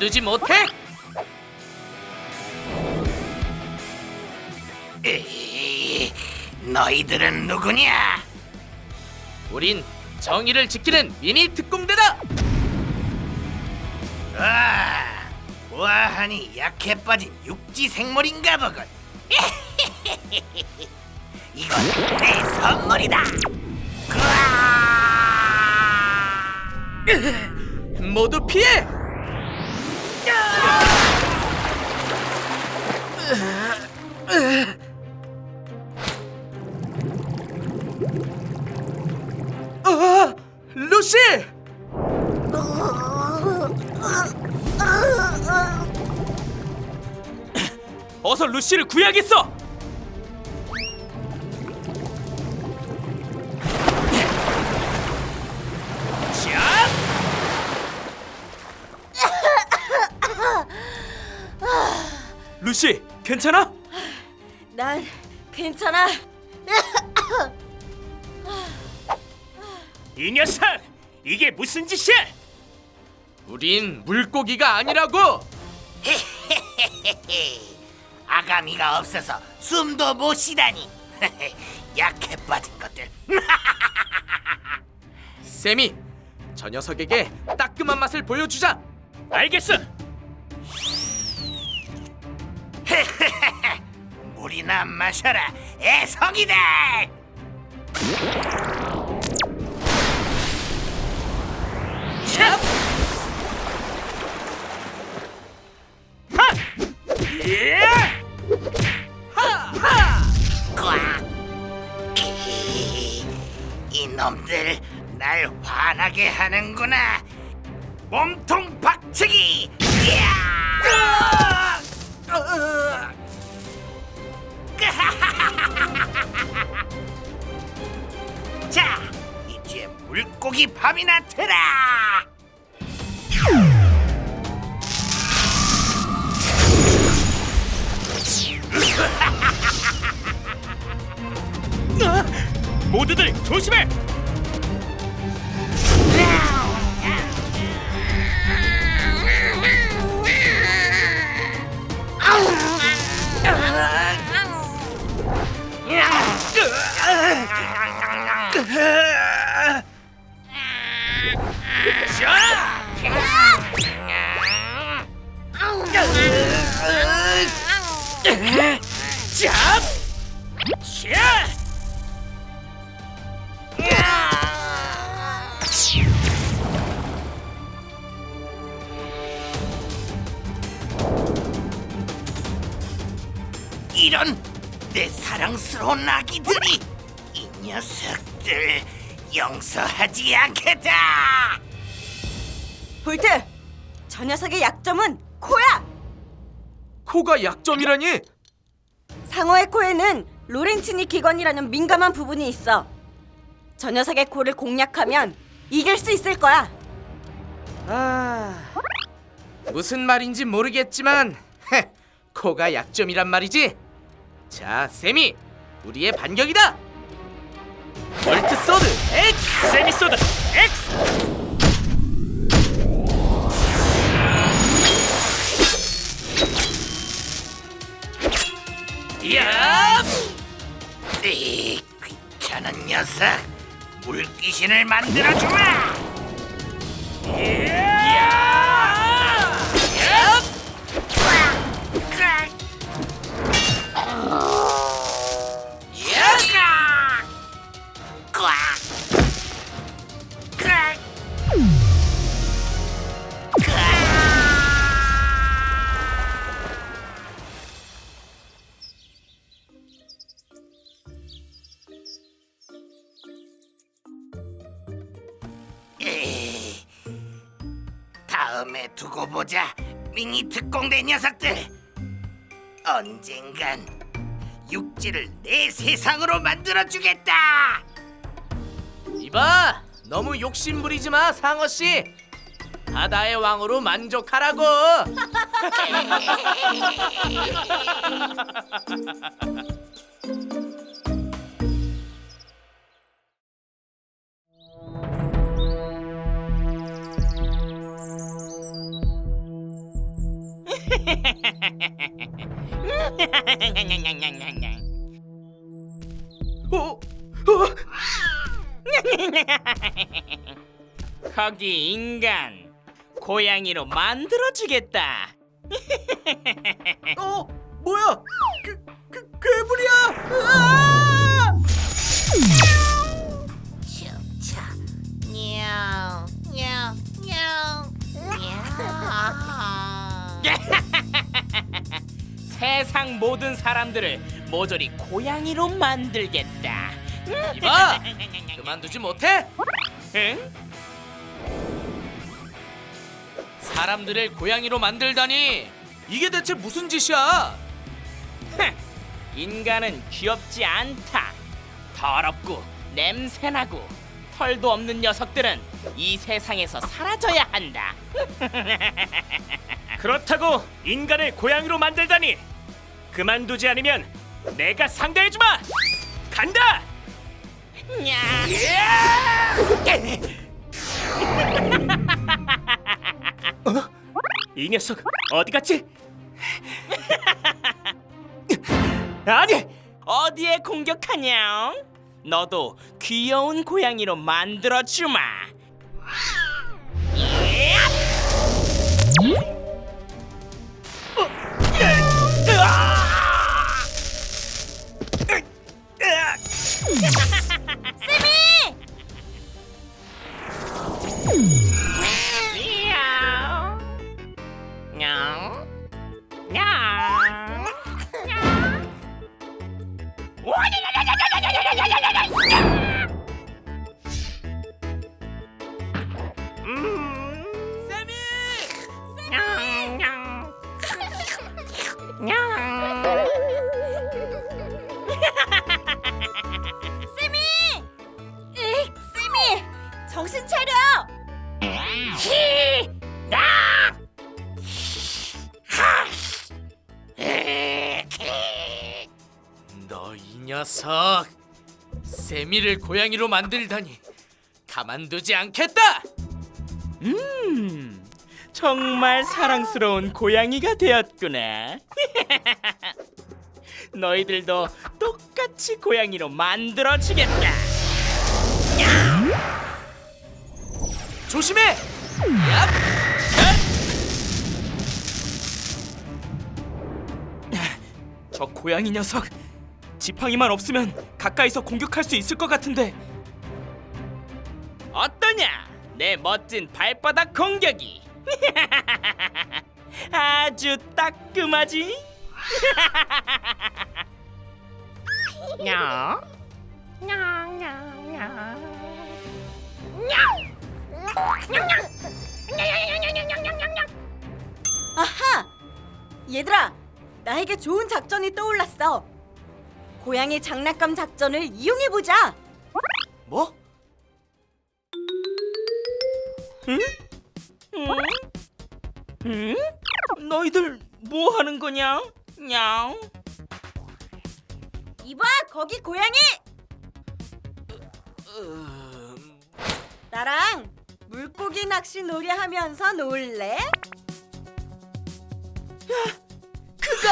그만두지 못해? 에이, 너희들은 누구냐 우린 정의를 지키는 미니 특공대다. 아, 우아하니 약해 빠진 육지 생물인가 보군 이건 내 선물이다 으아! 모두 피해! 아, 루시! 어서 루시를 구해야겠어! 괜찮아? 난 괜찮아. 이 녀석! 이게 무슨 짓이야? 우린 물고기가 아니라고! 아가미가 없어서 숨도 못 쉬다니 약해 빠진 것들 세미, 저 녀석에게 따끔한 맛을 보여주자! 알겠어! 물이나 마셔라. 애송이들 샵! 하! 예! 이놈들 날 화나게 하는구나. 몸통 박치기 밤이나 트라 이런 내 사랑스러운 아기들이 이 녀석들 용서하지 않겠다. 볼트, 저 녀석의 약점은 코야. 코가 약점이라니? 상어의 코에는 로렌치니 기관이라는 민감한 부분이 있어. 저 녀석의 코를 공략하면 이길 수 있을 거야. 아... 무슨 말인지 모르겠지만 헤, 코가 약점이란 말이지. 자, 세미, 우리의 반격이다. 월트 소드 X! 세미 소드 X! 야! 이 귀찮은 녀석 물귀신을 만들어주마. 다 특공대 녀석들. 언젠간 육지를 내 세상으로 만들어 주겠다. 이봐, 너무 욕심 부리지 마, 상어 씨. 바다의 왕으로 만족하라고. 거기 인간 고양이로 만들어주겠다. 어, 뭐야? 그, 그 괴물이야! 으아! 차, 냐우. 세상 모든 사람들을 모조리 고양이로 만들겠다. 이봐, 그만두지 못해? 응? 사람들을 고양이로 만들다니 이게 대체 무슨 짓이야? 흥, 인간은 귀엽지 않다. 더럽고 냄새나고 털도 없는 녀석들은 이 세상에서 사라져야 한다. 그렇다고 인간을 고양이로 만들다니 그만두지 않으면 내가 상대해주마 간다 야! 이 녀석 어디 갔지 아니 어디에 공격하냐? 너도 귀여운 고양이로 만들어 주마. 미야 녀석 세미를 고양이로 만들다니 가만두지 않겠다. 음, 정말 사랑스러운 고양이가 되었구나. 너희들도 똑같이 고양이로 만들어 주겠다. 조심해. 얍! 저 고양이 녀석 지팡이만 없으면 가까이서 공격할 수 있을 것 같은데. 어떠냐? 내 멋진 발바닥 공격이. 아주 따끔하지? 냐 아하! 얘들아, 나에게 좋은 작전이 떠올랐어. 고양이 장난감 작전을 이용해 보자. 뭐? 응? 응? 너희들 뭐 하는 거냐? 냥 이봐, 거기 고양이. 음, 나랑 물고기 낚시 놀이 하면서 놀래? 그건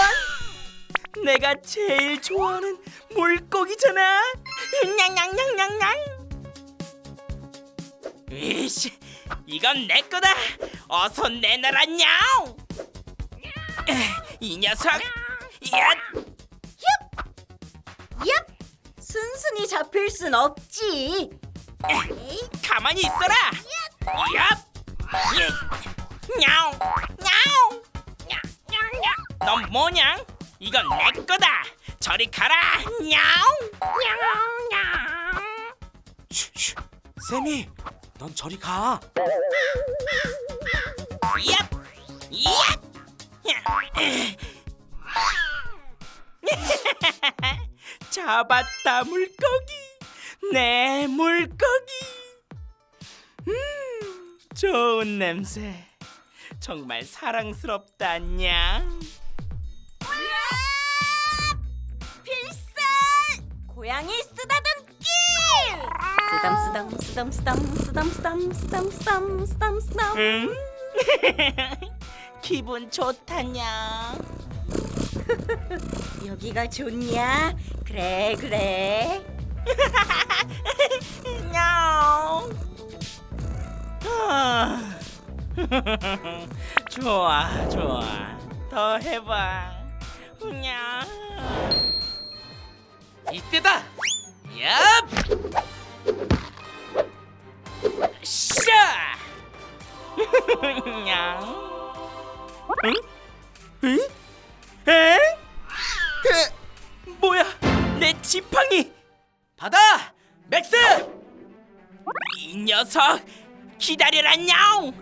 내가 제일 좋아하는 물고기잖아. 냥냥냥냥냥. 이씨, 이건 내 거다. 어서 내놔라 냥. 이 녀석. 야, 얍! 순순히 잡힐 순 없지. 에이, 가만히 있어라. 야, 냥, 냥, 냥냥냥. 넌 뭐냐? 이건 내 거다. 저리 가라. 냥, 냥냥. 슈, 슈. 세미, 넌 저리 가. 얍! 얍! 잡았다 물고기 내 물고기 음 좋은 냄새 정말 사랑스럽다 냥 고양이 쓰다듬기! 쓰담 쓰담 쓰담 쓰담 쓰담 쓰담 쓰담 쓰담 쓰담 응? 기분 좋다냥 여기가 좋냐? 그래 그래 아, 좋아 좋아 더 해봐 이때다. 얍! 샤! 냥. 응? 응? 에? 에? 뭐야? 내 지팡이! 받아. 맥스. 이 녀석! 기다려라 냐옹!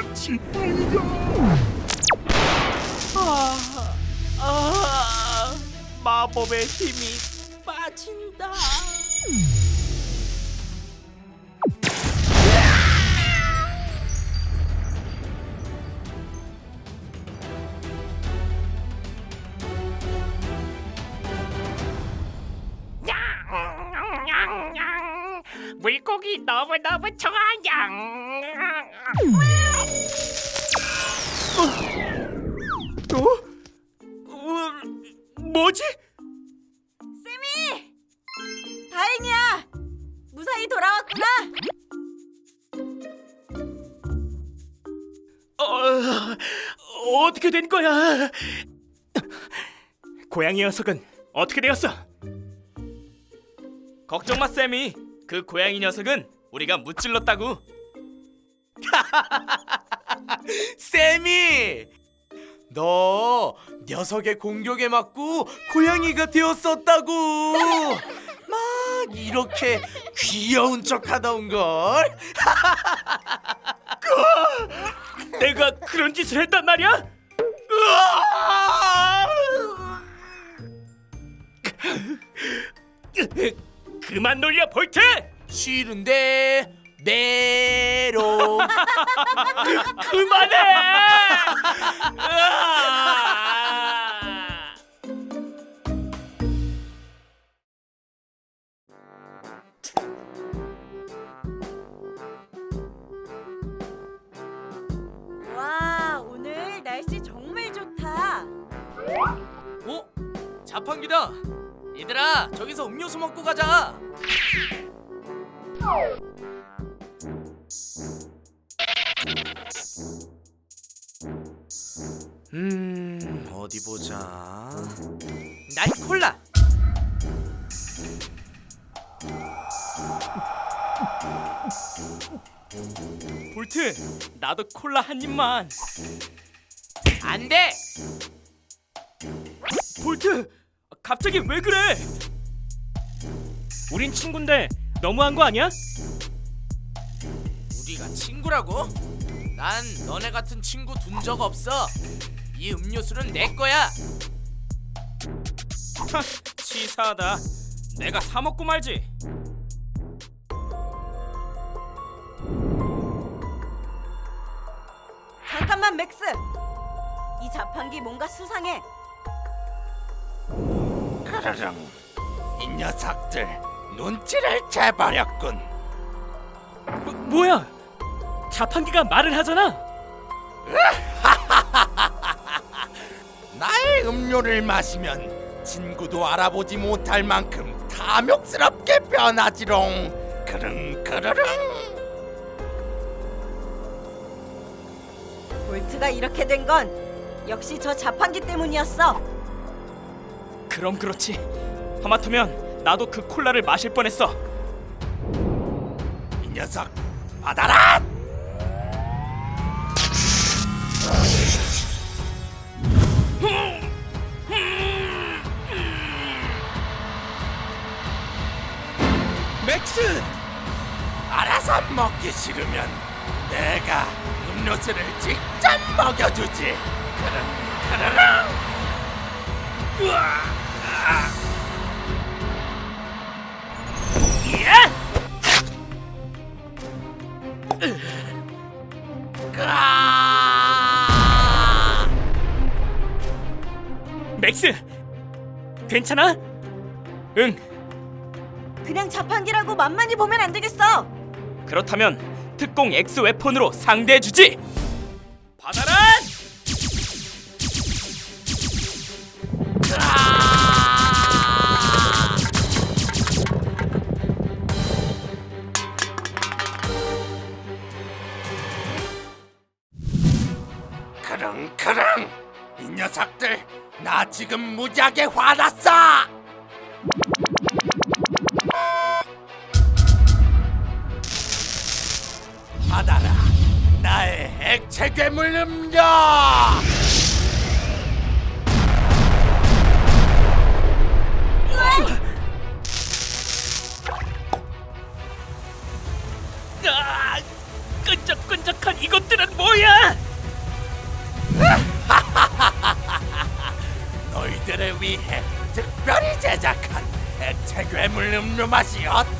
소중한 지팡이가 아, 아, 마법의 힘이 빠진다. 물고기 너무 너무 좋아 요. 어? 뭐지? 쌤이! 다행이야! 무사히 돌아왔구나! 어, 어떻게 된 거야? 고양이 녀석은 어떻게 되었어? 걱정 마, 쌤이. 그 고양이 녀석은 우리가 무찔렀다고. 쌤이, 너 녀석의 공격에 맞고 고양이가 되었었다고. 막 이렇게 귀여운 척하다 온 걸. 내가 그런 짓을 했단 말이야? 그만 놀려 볼트! 싫은데 메롱. 그만해! 으아! 와 오늘 날씨 정말 좋다 어? 자판기다. 얘들아, 저기서 음료수 먹고 가자. 음, 어디 보자. 난 콜라. 볼트, 나도 콜라 한 입만. 안 돼. 볼트, 갑자기 왜 그래? 우린 친구인데 너무한 거 아니야? 우리가 친구라고? 난 너네 같은 친구 둔 적 없어. 이 음료수는 내 거야. 하, 치사하다. 내가 사 먹고 말지. 잠깐만 맥스 이 자판기 뭔가 수상해 그러령 이 녀석들 눈치를 채버렸군. 뭐, 뭐야? 자판기가 말을 하잖아. 나의 음료를 마시면 친구도 알아보지 못할 만큼 탐욕스럽게 변하지롱. 그릉 그르릉. 볼트가 이렇게 된 건 역시 저 자판기 때문이었어 그럼 그렇지. 하마터면 나도 그 콜라를 마실 뻔했어. 이 녀석 받아라! 맥스! 알아서 먹기 싫으면 내가 음료수를 직접 먹여주지. 그런 그런. 우와. 아. 야! 아! 맥스! 괜찮아? 응. 그냥 자판기라고 만만히 보면 안 되겠어. 그렇다면 특공 X 웨폰으로 상대해 주지. 받아라! 크릉크릉 이 녀석들 나 지금 무지하게 화났어 액체 괴물 음료 아! 끈적끈적한 이것들은 뭐야? 너희들을 위해 특별히 제작한 액체 괴물 음료 맛이 어떠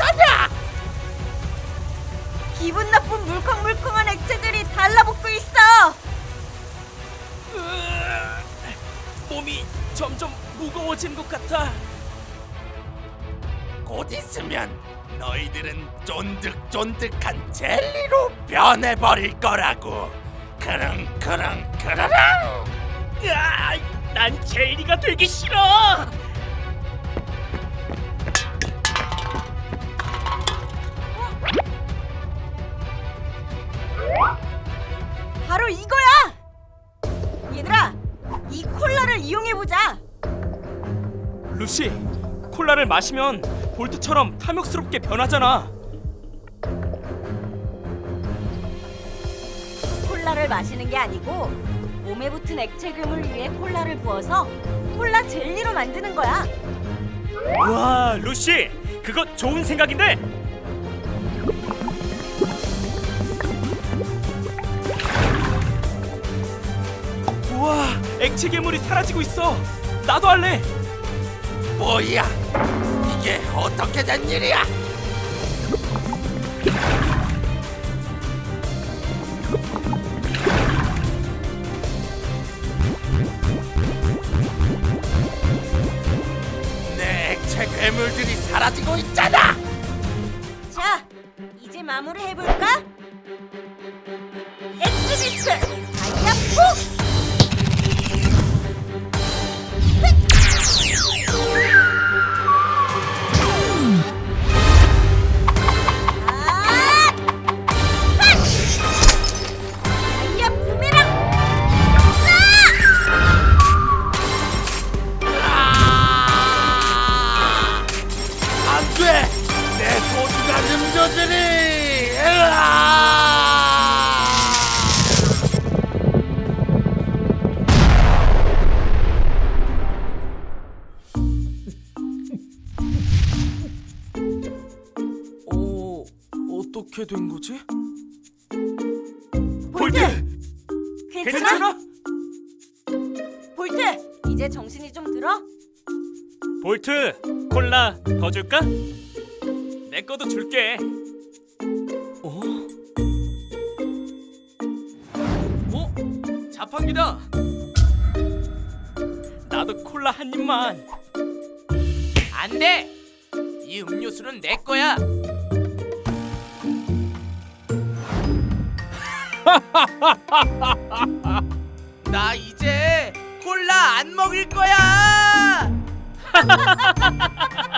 몸이 점점 무거워지는 것 같아. 곧 있으면 너희들은 쫀득쫀득한 젤리로 변해버릴 거라고 크릉 크릉 크르릉 으아! 난 제리가 되기 싫어. 루시, 콜라를 마시면 볼트처럼 탐욕스럽게 변하잖아. 콜라를 마시는 게 아니고 몸에 붙은 액체 괴물 위에 콜라를 부어서 콜라 젤리로 만드는 거야. 와, 루시, 그거 좋은 생각인데. 우와, 액체 괴물이 사라지고 있어. 나도 할래. 뭐야 이게 어떻게 된 일이야 내 액체 괴물들이 사라지고 있잖아 자, 이제 마무리 해볼까? 엑스비스트 다이아 폭! Yeah. 어떻게 된 거지? 볼트! 괜찮아? 볼트! 이제 정신이 좀 들어? 볼트, 콜라 더 줄까? 내 거도 줄게. 어? 어? 자판기다. 나도 콜라 한 입만. 안 돼. 이 음료수는 내 거야. 나 이제 콜라 안 먹을 거야.